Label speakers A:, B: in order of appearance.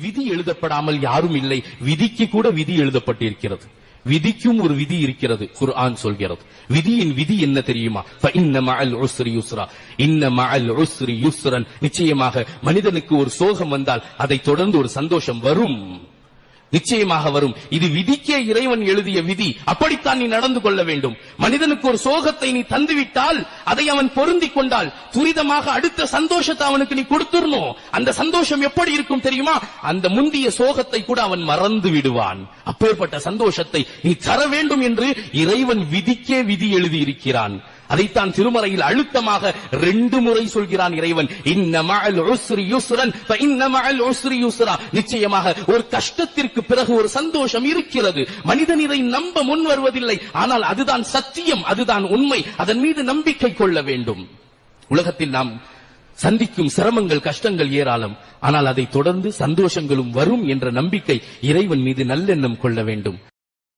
A: விதி எழுதப்படாமல் யாரும் இல்லை. விதிக்கு கூட விதி எழுதப்பட்டிருக்கிறது. விதிக்கும் ஒரு விதி இருக்கிறது குர்ஆன் சொல்கிறது. விதியின் விதி என்ன தெரியுமா? இன்ன யுஸ்ரன். நிச்சயமாக மனிதனுக்கு ஒரு சோகம் வந்தால் அதை தொடர்ந்து ஒரு சந்தோஷம் வரும். நிச்சயமாக வரும். இது விதிக்கே இறைவன் எழுதிய விதி. அப்படித்தான் நீ நடந்து கொள்ள வேண்டும். மனிதனுக்கு ஒரு சோகத்தை நீ தந்துவிட்டால் அதை அவன் பொருந்திக் கொண்டால் துரிதமாக அடுத்த சந்தோஷத்தை அவனுக்கு நீ கொடுத்துடணும் அந்த சந்தோஷம் எப்படி இருக்கும் தெரியுமா? அந்த முந்திய சோகத்தை கூட அவன் மறந்து விடுவான். அப்பேற்பட்ட சந்தோஷத்தை நீ தர வேண்டும் என்று இறைவன் விதிக்கே விதி எழுதி இருக்கிறான் அதைத்தான் திருமறையில் அழுத்தமாக ரெண்டு முறை சொல்கிறான் இறைவன். இன்ன நிச்சயமாக ஒரு கஷ்டத்திற்கு பிறகு ஒரு சந்தோஷம் இருக்கிறது. மனிதன் இதை நம்ப முன் வருவதில்லை. ஆனால் அதுதான் சத்தியம் அதுதான் உண்மை. அதன் மீது நம்பிக்கை கொள்ள வேண்டும். உலகத்தில் நாம் சந்திக்கும் சிரமங்கள் கஷ்டங்கள் ஏராளம். ஆனால் அதை தொடர்ந்து சந்தோஷங்களும் வரும் என்ற நம்பிக்கை இறைவன் மீது நல்லெண்ணம் கொள்ள வேண்டும்.